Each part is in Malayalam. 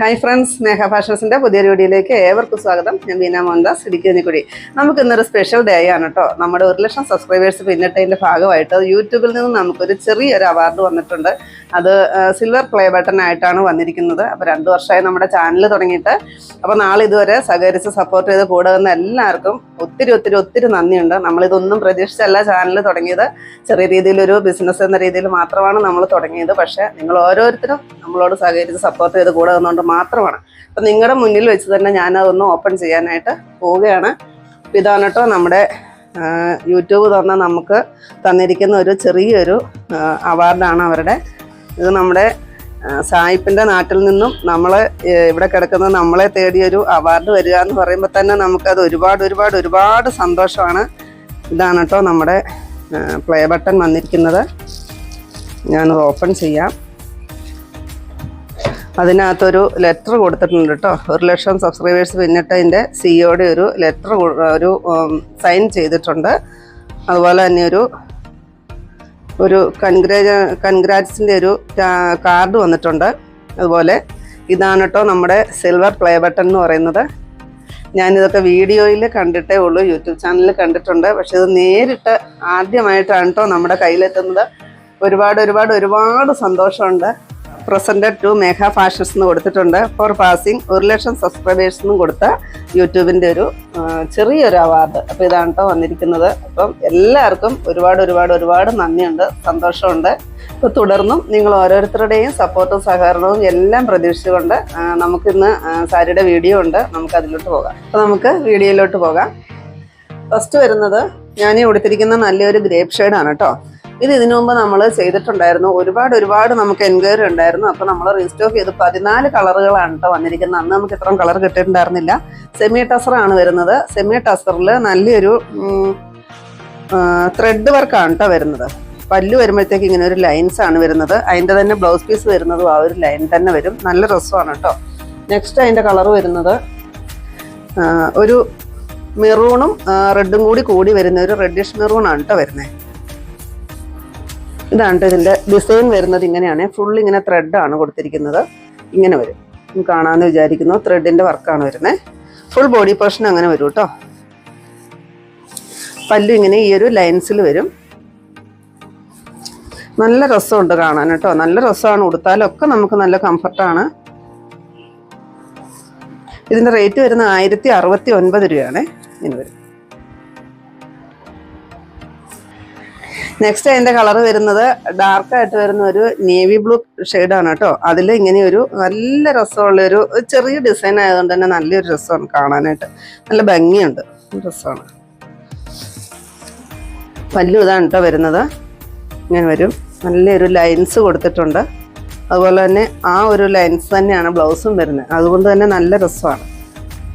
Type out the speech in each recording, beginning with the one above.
ഹായ് ഫ്രണ്ട്സ് സ്നേഹ ഫാഷൻസിന്റെ പുതിയൊരു വീഡിയോയിലേക്ക് ഏവർക്കും സ്വാഗതം. ഞാൻ ബീന മോഹൻദാസ് ഇടുക്കിക്കുടി നമുക്ക് ഇന്നൊരു സ്പെഷ്യൽ ഡേ ആണ് കേട്ടോ നമ്മുടെ ഒരു ലക്ഷം സബ്സ്ക്രൈബേഴ്സ് പിന്നിട്ടതിന്റെ ഭാഗമായിട്ട് യൂട്യൂബിൽ നിന്ന് നമുക്കൊരു ചെറിയൊരു അവാർഡ് വന്നിട്ടുണ്ട്. അത് സിൽവർ പ്ലേ ബട്ടൺ ആയിട്ടാണ് വന്നിരിക്കുന്നത്. അപ്പോൾ രണ്ട് വർഷമായി നമ്മുടെ ചാനൽ തുടങ്ങിയിട്ട്. അപ്പോൾ നാളെ ഇതുവരെ സഹകരിച്ച് സപ്പോർട്ട് ചെയ്ത് കൂടെ വന്ന എല്ലാവർക്കും ഒത്തിരി ഒത്തിരി ഒത്തിരി നന്ദിയുണ്ട്. നമ്മളിതൊന്നും പ്രതീക്ഷിച്ചല്ല ചാനൽ തുടങ്ങിയത്. ചെറിയ രീതിയിലൊരു ബിസിനസ് എന്ന രീതിയിൽ മാത്രമാണ് നമ്മൾ തുടങ്ങിയത്. പക്ഷേ നിങ്ങൾ ഓരോരുത്തരും നമ്മളോട് സഹകരിച്ച് സപ്പോർട്ട് ചെയ്ത് കൂടെ വന്നുകൊണ്ട് മാത്രമാണ്. അപ്പം നിങ്ങളുടെ മുന്നിൽ വെച്ച് തന്നെ ഞാനതൊന്ന് ഓപ്പൺ ചെയ്യാനായിട്ട് പോവുകയാണ്. അപ്പം ഇതാണ് കേട്ടോ നമ്മുടെ യൂട്യൂബ് തന്ന നമുക്ക് തന്നിരിക്കുന്ന ഒരു ചെറിയൊരു അവാർഡാണ് അവരുടെ. ഇത് നമ്മുടെ സായിപ്പിന്റെ നാട്ടിൽ നിന്നും നമ്മൾ ഇവിടെ കിടക്കുന്ന നമ്മളെ തേടിയൊരു അവാർഡ് വരിക എന്ന് പറയുമ്പോൾ തന്നെ നമുക്കത് ഒരുപാട് ഒരുപാട് ഒരുപാട് സന്തോഷമാണ്. ഇതാണ് കേട്ടോ നമ്മുടെ പ്ലേ ബട്ടൺ വന്നിരിക്കുന്നത്. ഞാനത് ഓപ്പൺ ചെയ്യാം. അതിനകത്തൊരു ലെറ്റർ കൊടുത്തിട്ടുണ്ട് കേട്ടോ. ഒരു ലക്ഷം സബ്സ്ക്രൈബേഴ്സ് പിന്നിട്ടതിന്റെ സിഇഒയുടെ ഒരു ലെറ്റർ ഒരു സൈൻ ചെയ്തിട്ടുണ്ട്. അതുപോലെ തന്നെ ഒരു ഒരു കൺഗ്രേ കൺഗ്രാറ്റ്സിന്റെ ഒരു കാർഡ് വന്നിട്ടുണ്ട്. അതുപോലെ ഇതാണ് കേട്ടോ നമ്മുടെ സിൽവർ പ്ലേ ബട്ടൺ എന്ന് പറയുന്നത്. ഞാനിതൊക്കെ വീഡിയോയിൽ കണ്ടിട്ടേ ഉള്ളൂ യൂട്യൂബ് ചാനലിൽ കണ്ടിട്ടുണ്ട്. പക്ഷെ ഇത് നേരിട്ട് ആദ്യമായിട്ടാണ് കേട്ടോ നമ്മുടെ കയ്യിലെത്തുന്നത്. ഒരുപാട് ഒരുപാട് ഒരുപാട് സന്തോഷമുണ്ട്. പ്രസന്റഡ് ടു മേഘ ഫാഷൻസ് എന്ന് കൊടുത്തിട്ടുണ്ട്. ഫോർ പാസിങ് ഒരു ലക്ഷം സബ്സ്ക്രൈബേഴ്സ് കൊടുത്ത യൂട്യൂബിന്റെ ഒരു ചെറിയൊരു അവാർഡ് അപ്പോൾ ഇതാണ് കേട്ടോ വന്നിരിക്കുന്നത്. അപ്പം എല്ലാവർക്കും ഒരുപാട് ഒരുപാട് ഒരുപാട് നന്ദിയുണ്ട് സന്തോഷമുണ്ട്. അപ്പോൾ തുടർന്നും നിങ്ങൾ ഓരോരുത്തരുടെയും സപ്പോർട്ടും സഹകരണവും എല്ലാം പ്രതീക്ഷിച്ചുകൊണ്ട് നമുക്കിന്ന് സാരിയുടെ വീഡിയോ ഉണ്ട്. നമുക്ക് അതിലോട്ട് പോകാം. അപ്പോൾ നമുക്ക് വീഡിയോയിലോട്ട് പോകാം. ഫസ്റ്റ് വരുന്നത് ഞാൻ ഉടുത്തിരിക്കുന്ന നല്ലൊരു ഗ്രേപ്പ് ഷെയ്ഡാണ് കേട്ടോ ഇത് ഇതിനു മുമ്പ് നമ്മൾ ചെയ്തിട്ടുണ്ടായിരുന്നു. ഒരുപാട് ഒരുപാട് നമുക്ക് എൻക്വയറി ഉണ്ടായിരുന്നു. അപ്പോൾ നമ്മൾ റീസ്റ്റോക്ക് ചെയ്ത് പതിനാല് കളറുകളാണ് കേട്ടോ വന്നിരിക്കുന്നത്. അന്ന് നമുക്ക് ഇത്രയും കളർ കിട്ടിയിട്ടുണ്ടായിരുന്നില്ല. സെമി ടസറാണ് വരുന്നത്. സെമി ടസറിൽ നല്ലൊരു ത്രെഡ് വർക്കാണ് കേട്ടോ വരുന്നത്. പല്ല് വരുമ്പോഴത്തേക്ക് ഇങ്ങനെ ഒരു ലൈൻസ് ആണ് വരുന്നത്. അതിന്റെ തന്നെ ബ്ലൗസ് പീസ് വരുന്നതും ആ ഒരു ലൈൻ തന്നെ വരും. നല്ല രസമാണ് കേട്ടോ നെക്സ്റ്റ് അതിന്റെ കളർ വരുന്നത് ഒരു മെറൂണും റെഡും കൂടി കൂടി വരുന്ന ഒരു റെഡിഷ് മെറൂണാണ് കേട്ടോ വരുന്നത് ഇതാണ് ഇതിന്റെ ഡിസൈൻ വരുന്നത് ഇങ്ങനെയാണ്. ഫുൾ ഇങ്ങനെ ത്രെഡാണ് കൊടുത്തിരിക്കുന്നത്. ഇങ്ങനെ വരും. കാണാമെന്ന് വിചാരിക്കുന്നു. ത്രെഡിന്റെ വർക്കാണ് വരുന്നത് ഫുൾ ബോഡി പോർഷൻ അങ്ങനെ വരും കേട്ടോ. പല്ലു ഇങ്ങനെ ഈ ഒരു ലൈൻസിൽ വരും. നല്ല രസമുണ്ട് കാണാൻ കേട്ടോ. നല്ല രസമാണ്. ഉടുത്താലൊക്കെ നമുക്ക് നല്ല കംഫർട്ടാണ് ഇതിന്റെ റേറ്റ് വരുന്നത് ആയിരത്തി അറുപത്തി ഒൻപത് രൂപയാണ്. ഇങ്ങനെ വരും. നെക്സ്റ്റ് അതിന്റെ കളർ വരുന്നത് ഡാർക്കായിട്ട് വരുന്ന ഒരു നേവി ബ്ലൂ ഷെയ്ഡാണ് കേട്ടോ. അതിൽ ഇങ്ങനെ ഒരു നല്ല രസമുള്ള ഒരു ചെറിയ ഡിസൈൻ ആയതുകൊണ്ട് തന്നെ നല്ലൊരു രസമാണ് കാണാനായിട്ട്. നല്ല ഭംഗിയുണ്ട്. രസമാണ്. പല്ലു ഇതാണ് കേട്ടോ വരുന്നത്. ഇങ്ങനെ വരും. നല്ലൊരു ലൈൻസ് കൊടുത്തിട്ടുണ്ട്. അതുപോലെ തന്നെ ആ ഒരു ലൈൻസ് തന്നെയാണ് ബ്ലൗസും വരുന്നത്. അതുകൊണ്ട് തന്നെ നല്ല രസമാണ്.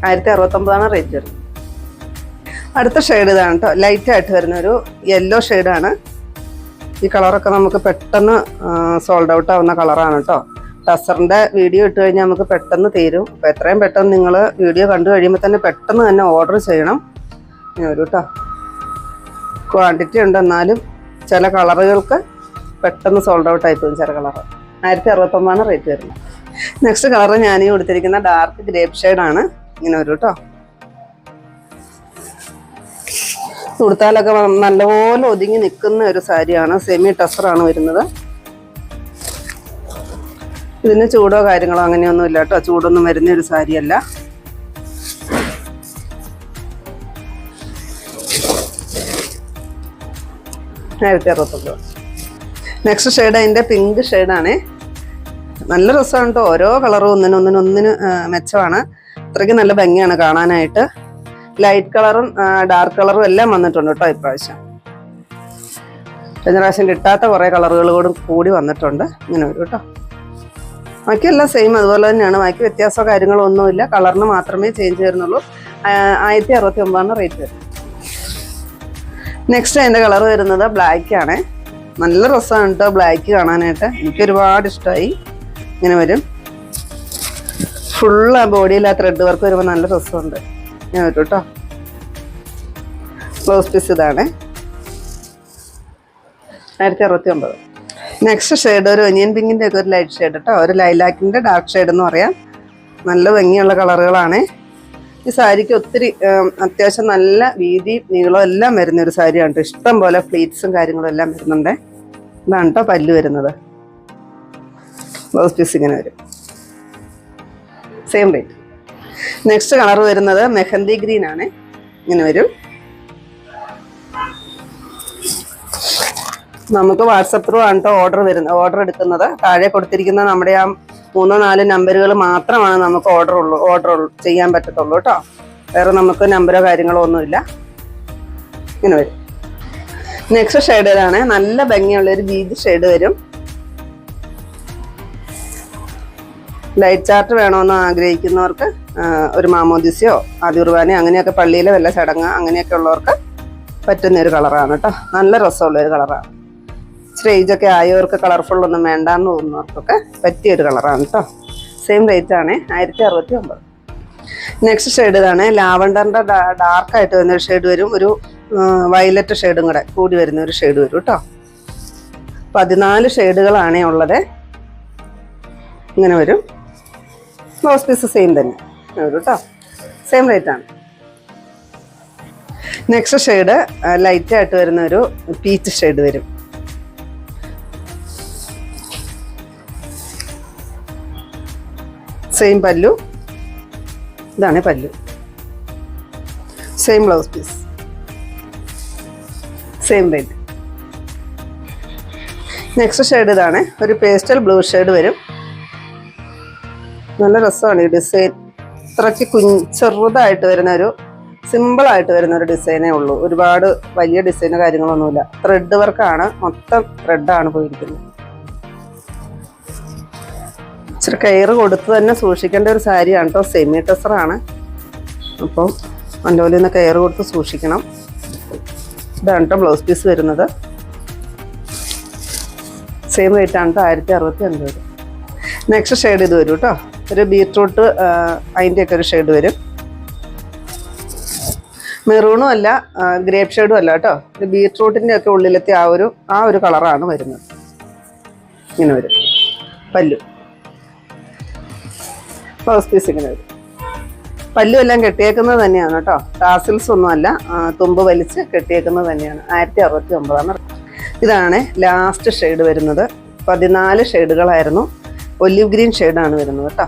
ആയിരത്തി അറുപത്തൊമ്പതാണ് റേറ്റ് വരുന്നത്. അടുത്ത ഷെയ്ഡ് ഇതാണ് കേട്ടോ. ലൈറ്റായിട്ട് വരുന്ന ഒരു യെല്ലോ ഷെയ്ഡാണ് ഈ കളറൊക്കെ നമുക്ക് പെട്ടെന്ന് സോൾഡ് ഔട്ട് ആവുന്ന കളറാണ് കേട്ടോ ടസറിന്റെ വീഡിയോ ഇട്ട് കഴിഞ്ഞാൽ നമുക്ക് പെട്ടെന്ന് തീരും. അപ്പോൾ എത്രയും പെട്ടെന്ന് നിങ്ങൾ വീഡിയോ കണ്ടു കഴിയുമ്പോൾ തന്നെ പെട്ടെന്ന് തന്നെ ഓർഡർ ചെയ്യണം. ഒരു കേട്ടോ ക്വാണ്ടിറ്റി ഉണ്ട് എന്നാലും ചില കളറുകൾക്ക് പെട്ടെന്ന് സോൾഡ് ഔട്ട് ആയി പോകും ചില കളർ ആയിരത്തി അറുപത്തൊമ്പതാണ് റേറ്റ് വരുന്നത്. നെക്സ്റ്റ് കളർ ഞാൻ കൊടുത്തിരിക്കുന്ന ഡാർക്ക് ഗ്രേപ്പ് ഷെയ്ഡാണ് ഇങ്ങനെ ഒരു കേട്ടോ ഉടുത്താലൊക്കെ നല്ലപോലെ ഒതുങ്ങി നിൽക്കുന്ന ഒരു സാരിയാണ് സെമി ടസറാണ് വരുന്നത്. ഇതിന് ചൂടോ കാര്യങ്ങളോ അങ്ങനെയൊന്നും ഇല്ല കേട്ടോ. ചൂടൊന്നും വരുന്ന ഒരു സാരിയല്ല. നേരത്തെ അറുപത്തൊമ്പത്. നെക്സ്റ്റ് ഷെയ്ഡ് അതിന്റെ പിങ്ക് ഷെയ്ഡാണ് നല്ല രസമാണ് കേട്ടോ. ഓരോ കളറും ഒന്നിനൊന്നിനൊന്നിന് ഒന്നിനും മെച്ചമാണ്. അത്രയ്ക്ക് നല്ല ഭംഗിയാണ് കാണാനായിട്ട്. ലൈറ്റ് കളറും ഡാർക്ക് കളറും എല്ലാം വന്നിട്ടുണ്ട് കേട്ടോ ഇപ്രാവശ്യം. കഴിഞ്ഞ പ്രാവശ്യം കിട്ടാത്ത കുറേ കളറുകളോടും കൂടി വന്നിട്ടുണ്ട്. ഇങ്ങനെ വരും കേട്ടോ. ബാക്കിയെല്ലാം സെയിം അതുപോലെ തന്നെയാണ്. ബാക്കി വ്യത്യാസമോ കാര്യങ്ങളോ ഒന്നുമില്ല. കളറിന് മാത്രമേ ചേഞ്ച് വരുന്നുള്ളൂ. ആയിരത്തി അറുപത്തി ഒമ്പതാണ് റേറ്റ് വരുന്നത്. നെക്സ്റ്റ് അതിന്റെ കളർ വരുന്നത് ബ്ലാക്ക് ആണ്. നല്ല രസമാണ് കേട്ടോ ബ്ലാക്ക് കാണാനായിട്ട്. എനിക്ക് ഒരുപാട് ഇഷ്ടമായി ഇങ്ങനെ വരും. ഫുൾ ആ ബോഡിയിൽ ആ ത്രെഡ് വർക്ക് വരുമ്പോൾ നല്ല രസമുണ്ട്. ഇങ്ങനെ വരും കേട്ടോ ബ്ലൗസ് പീസ് ഇതാണ്. ആയിരത്തി അറുപത്തി ഒമ്പത് നെക്സ്റ്റ് ഷെയ്ഡ് ഒരു ഒനിയൻ പിങ്കിന്റെ ഒക്കെ ഒരു ലൈറ്റ് ഷെയ്ഡ് കേട്ടോ ഒരു ലൈലാക്കിന്റെ ഡാർക്ക് ഷെയ്ഡ് എന്ന് പറയാം. നല്ല ഭംഗിയുള്ള കളറുകളാണ്. ഈ സാരിക്ക് ഒത്തിരി അത്യാവശ്യം നല്ല വീതി നീളം എല്ലാം വരുന്ന ഒരു സാരിയാണ് കേട്ടോ ഇഷ്ടം പോലെ ഫ്ലീറ്റ്സും കാര്യങ്ങളും എല്ലാം വരുന്നുണ്ട്. ഇതാണ് കേട്ടോ പല്ല് വരുന്നത്. ബ്ലൗസ് പീസ് ഇങ്ങനെ വരും. സെയിം റേറ്റ് നെക്സ്റ്റ് കളർ വരുന്നത് മെഹന്തി ഗ്രീൻ ആണ്. ഇങ്ങനെ വരും. നമുക്ക് വാട്സപ്പ് ത്രൂ ആണ് ഓർഡർ വരുന്നത് ഓർഡർ എടുക്കുന്നത്. താഴെ കൊടുത്തിരിക്കുന്ന നമ്മുടെ ആ മൂന്നോ നാല് നമ്പറുകൾ മാത്രമാണ് നമുക്ക് ഓർഡർ ഉള്ളൂ ഓർഡർ ചെയ്യാൻ പറ്റത്തുള്ളൂ കേട്ടോ വേറെ നമുക്ക് നമ്പറോ കാര്യങ്ങളോ ഒന്നുമില്ല. ഇങ്ങനെ വരും. നെക്സ്റ്റ് ഷെയ്ഡ് ഏതാണ് നല്ല ഭംഗിയുള്ള ഒരു ബീജ് ഷെയ്ഡ് വരും. ലൈറ്റ് ചാർട്ട് വേണമെന്ന് ആഗ്രഹിക്കുന്നവർക്ക് ഒരു മാമോദിസയോ ആദിർവാനയോ അങ്ങനെയൊക്കെ പള്ളിയിലെ വല്ല ചടങ്ങ് അങ്ങനെയൊക്കെ ഉള്ളവർക്ക് പറ്റുന്ന ഒരു കളറാണ് കേട്ടോ. നല്ല രസമുള്ള ഒരു കളറാണ്. സ്റ്റേജൊക്കെ ആയവർക്ക് കളർഫുള്ളൊന്നും വേണ്ടാന്ന് തോന്നുന്നവർക്കൊക്കെ പറ്റിയ ഒരു കളറാണ് കേട്ടോ. സെയിം റേറ്റ് ആണ് ആയിരത്തി അറുപത്തി ഒമ്പത് നെക്സ്റ്റ് ഷെയ്ഡ് ഇതാണ് ലാവണ്ടറിന്റെ ഡാർക്ക് ആയിട്ട് വരുന്ന ഒരു ഷെയ്ഡ് വരും. ഒരു വയലറ്റ് ഷെയ്ഡും കൂടെ കൂടി വരുന്ന ഒരു ഷെയ്ഡ് വരും കേട്ടോ. പതിനാല് ഷെയ്ഡുകളാണേ ഉള്ളത്. ഇങ്ങനെ വരും. ബ്ലൗസ് പീസ് സെയിം തന്നെ. വരും കേട്ടോ സെയിം റേറ്റ് ആണ് നെക്സ്റ്റ് ഷെയ്ഡ് ലൈറ്റ് ആയിട്ട് വരുന്ന ഒരു പീച്ച് ഷെയ്ഡ് വരും. സെയിം പല്ലു. ഇതാണ് pallu. Same blouse piece same rate next shade ഇതാണ്. ഒരു പേസ്റ്റൽ ബ്ലൂ ഷെയ്ഡ് വരും. നല്ല രസമാണ് ഈ ഡിസൈൻ ഇത്രയ്ക്ക് കുഞ്ഞ് ചെറുതായിട്ട് വരുന്ന ഒരു സിമ്പിൾ ആയിട്ട് വരുന്ന ഒരു ഡിസൈനേ ഉള്ളൂ. ഒരുപാട് വലിയ ഡിസൈനോ കാര്യങ്ങളൊന്നുമില്ല. ത്രെഡ് വർക്കാണ് മൊത്തം ത്രെഡാണ് പോയിരിക്കുന്നത്. ഇച്ചിരി കെയർ കൊടുത്ത് തന്നെ സൂക്ഷിക്കേണ്ട ഒരു സാരിയാണ് കേട്ടോ സെമി ടെസറാണ് അപ്പം നല്ലപോലെ നിന്ന് കെയർ കൊടുത്ത് സൂക്ഷിക്കണം. ഇതാണ് കേട്ടോ ബ്ലൗസ് പീസ് വരുന്നത്. സെയിം റേറ്റ് ആണ് കേട്ടോ ആയിരത്തി അറുപത്തി അൻപത് നെക്സ്റ്റ് ഷെയ്ഡ് ഇത് വരും കേട്ടോ ഒരു ബീട്രൂട്ട് അതിന്റെ ഒക്കെ ഒരു ഷെയ്ഡ് വരും. മെറൂണും അല്ല ഗ്രേപ്പ് ഷെയ്ഡും അല്ല കേട്ടോ. ഒരു ബീട്രൂട്ടിന്റെ ഒക്കെ ഉള്ളിലത്തെ ആ ഒരു ആ ഒരു കളറാണ് വരുന്നത്. ഇങ്ങനെ വരും. പല്ലു. ഫസ്റ്റ് പീസ് ഇങ്ങനെ വരും. പല്ലു എല്ലാം കെട്ടിയേക്കുന്നത് തന്നെയാണ് കേട്ടോ. ടാസിൽസ് ഒന്നും അല്ല തുമ്പ് വലിച്ച് കെട്ടിയേക്കുന്നത് തന്നെയാണ്. ആയിരത്തി അറുപത്തി ഒമ്പതാണ് ഇതാണ് ലാസ്റ്റ് ഷെയ്ഡ് വരുന്നത്. പതിനാല് ഷെയ്ഡുകളായിരുന്നു ഒലിവ് ഗ്രീൻ ഷെയ്ഡാണ് വരുന്നത് കേട്ടോ.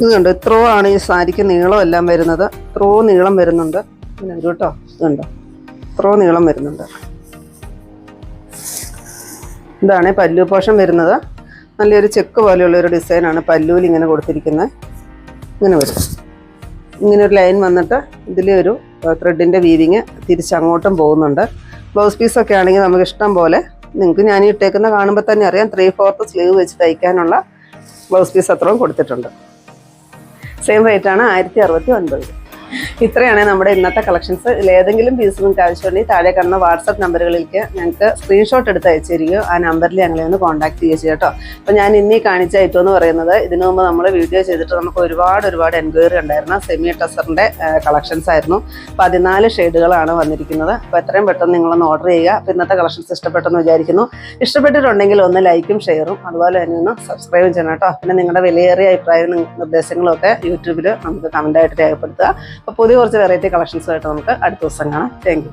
ഇത് കണ്ടോ ആണ് ഈ സാരിക്ക് നീളം എല്ലാം വരുന്നത്. ഇത്രയോ നീളം വരുന്നുണ്ട്. ഇങ്ങനെ വരും കേട്ടോ ഇത് കണ്ടോ ഇത്രയോ നീളം വരുന്നുണ്ട്. ഇതാണ് പല്ലു പോഷം വരുന്നത്. നല്ലൊരു ചെക്ക് പോലെയുള്ള ഒരു ഡിസൈനാണ് പല്ലുവിൽ ഇങ്ങനെ കൊടുത്തിരിക്കുന്നത്. ഇങ്ങനെ വരും. ഇങ്ങനെ ഒരു ലൈൻ വന്നിട്ട് ഇതിലെ ഒരു ത്രെഡിന്റെ വീവിങ് തിരിച്ചങ്ങോട്ടും പോകുന്നുണ്ട്. ബ്ലൗസ് പീസൊക്കെ ആണെങ്കിൽ നമുക്ക് ഇഷ്ടം പോലെ നിങ്ങൾക്ക് ഞാൻ ഇട്ടേക്കുന്ന കാണുമ്പോൾ തന്നെ അറിയാം. ത്രീ ഫോർത്ത് സ്ലീവ് വെച്ച് തയ്ക്കാനുള്ള ബ്ലൗസ് പീസ് അത്രയും കൊടുത്തിട്ടുണ്ട്. സെയിം റേറ്റ് ആണ് ആയിരത്തി അറുപത്തി ഒൻപത്. ഇത്രയാണ് നമ്മുടെ ഇന്നത്തെ കളക്ഷൻസ് ഏതെങ്കിലും പീസ് നിങ്ങൾക്ക് ആവശ്യമുണ്ടെങ്കിൽ താഴെ കാണുന്ന വാട്സപ്പ് നമ്പറുകളിലേക്ക് ഞങ്ങൾക്ക് സ്ക്രീൻഷോട്ട് എടുത്ത് അയച്ചു തരികയോ ആ നമ്പറിൽ ഞങ്ങളെ ഒന്ന് കോൺടാക്ട് ചെയ്യുക ചെയ്യാം കേട്ടോ. അപ്പോൾ ഞാൻ ഇന്നീ കാണിച്ച ഐറ്റം എന്ന് പറയുന്നത് ഇതിനു മുമ്പ് നമ്മൾ വീഡിയോ ചെയ്തിട്ട് നമുക്ക് ഒരുപാട് ഒരുപാട് എൻക്വയറി ഉണ്ടായിരുന്ന സെമി ടെസറിന്റെ കളക്ഷൻസ് ആയിരുന്നു. പതിനാല് ഷെയ്ഡുകളാണ് വന്നിരിക്കുന്നത്. അപ്പോൾ എത്രയും പെട്ടെന്ന് നിങ്ങളൊന്ന് ഓർഡർ ചെയ്യുക. അപ്പോൾ ഇന്നത്തെ കളക്ഷൻസ് ഇഷ്ടപ്പെട്ടെന്ന് വിചാരിക്കുന്നു. ഇഷ്ടപ്പെട്ടിട്ടുണ്ടെങ്കിൽ ഒന്ന് ലൈക്കും ഷെയറും അതുപോലെ തന്നെ ഒന്ന് സബ്സ്ക്രൈബും ചെയ്യണം കേട്ടോ. പിന്നെ നിങ്ങളുടെ വിലയേറിയ അഭിപ്രായവും നിർദ്ദേശങ്ങളും ഒക്കെ യൂട്യൂബിൽ നമുക്ക് കമന്റായിട്ട് രേഖപ്പെടുത്തുക. അപ്പോൾ പുതിയ കുറച്ച് വെറൈറ്റി കളക്ഷൻസുമായിട്ട് നമുക്ക് അടുത്ത ദിവസം കാണാം. താങ്ക്